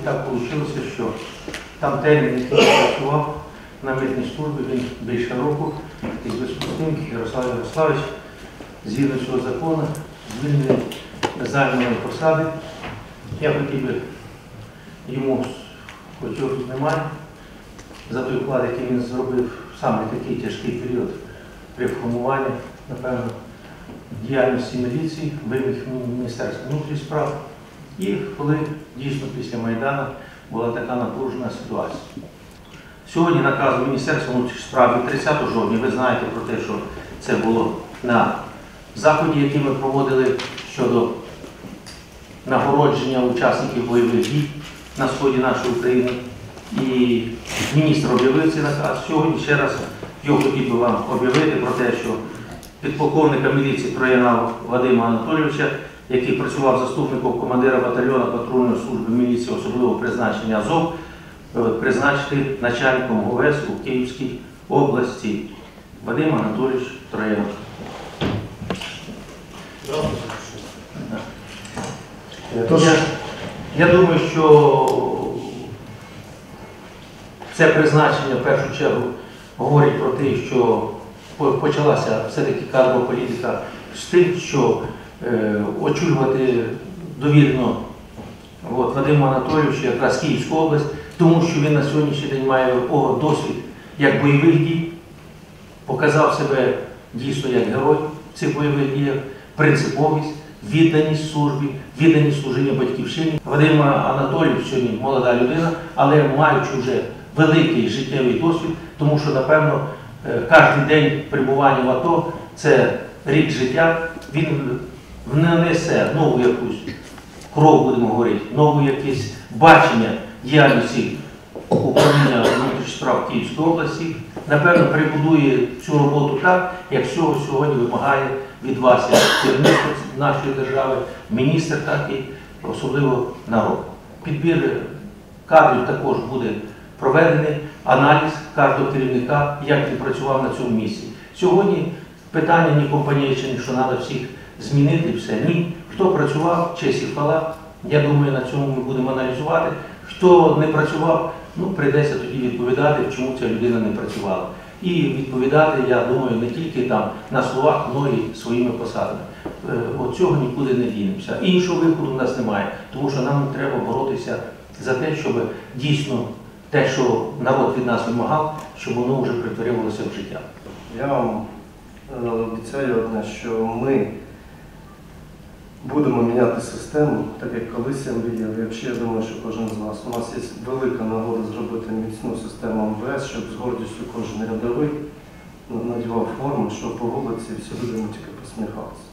і так вийшло, що там термін, який працював на митній службі, він більше року. І в зв'язку з тим Ярослав Ярославович, згідно цього закону, звільнений займаної посади. Я хотів би йому, хоч його тут немає, за той вклад, який він зробив саме такий тяжкий період при формуванні, напевно, діяльності міліції, виміг Міністерства внутрішніх справ. І коли дійсно після Майдану була така напружена ситуація. Сьогодні наказом Міністерства внутрішніх справ 30 жовтня, ви знаєте про те, що це було на заході, який ми проводили щодо нагородження учасників бойових дій на сході нашої України. І міністр об'явив цей наказ. Сьогодні ще раз його хотів би вам об'явити про те, що підполковника міліції Трояна Вадима Анатолійовича, який працював заступником командира батальйону патрульної служби міліції особливого призначення Азов, е, призначити начальником ОВС у Київській області. Вадим Анатолійович Троянов. Тож, Я, я думаю, що це призначення в першу чергу говорить про те, що почалася все-таки кадрова політика з тим, що е, очолювати довірно от, Вадиму Анатолійовичу якраз Київську область, тому що він на сьогоднішній день має досвід як бойових дій, показав себе дійсно як герой в цих бойових діях, принциповість, відданість службі, відданість служіння батьківщині. Вадим Анатолійович сьогодні молода людина, але маючи вже великий життєвий досвід, тому що, напевно, е, кожен день перебування в АТО це рік життя, він не несе нову якусь кров, будемо говорити, нову якесь бачення діяльності управління внутрішніх справ Київської області, напевно, прибудує цю роботу так, як всього сьогодні вимагає від вас, керівництво нашої держави, міністр, так і особливо народ. Підбір кадрів також буде проведений, аналіз кожного керівника, як він працював на цьому місці. Сьогодні питання ні компанійче, що треба всіх змінити все. Ні. Хто працював, честь і хвала. Я думаю, на цьому ми будемо аналізувати. Хто не працював, ну прийдеться тоді відповідати, чому ця людина не працювала. І відповідати, я думаю, не тільки там на словах, але й своїми посадами. Е, От цього нікуди не дінемося. Іншого виходу в нас немає, тому що нам треба боротися за те, щоб дійсно те, що народ від нас вимагав, щоб воно вже притворювалося в життя. я вам е, обіцяю одне, що ми будемо міняти систему, так як колись я мріяв. Я думаю, що кожен з вас. У нас є велика нагода зробити міцну систему МВС, щоб з гордістю кожен рядовий надівав форму, щоб по вулиці всі люди тільки посміхалися.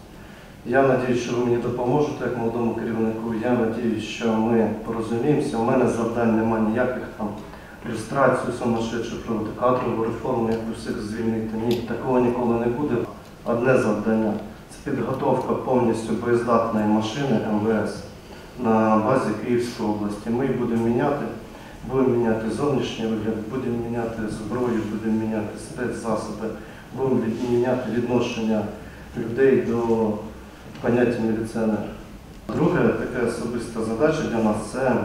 Я сподіваюся, що ви мені допоможете як молодому керівнику. Я сподіваюся, що ми порозуміємося. У мене завдань немає ніяких там люстрацію сумасшедшу проводити, кадрову реформу, як усіх звільнити. Ні, такого ніколи не буде. Одне завдання це підготовка повністю боєздатної машини МВС на базі Київської області. Ми її будемо міняти, будемо міняти зовнішній вигляд, будемо міняти зброю, будемо міняти спецзасоби, будемо міняти відношення людей до поняття міліціонера. Друге, така особиста задача для нас це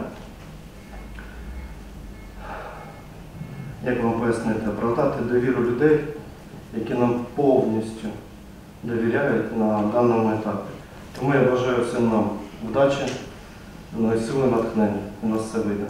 як вам пояснити, оправдати довіру людей, які нам повністю довіряють на даному етапі. Тому я бажаю всім нам удачі, ну сили натхнення. У нас все вийде.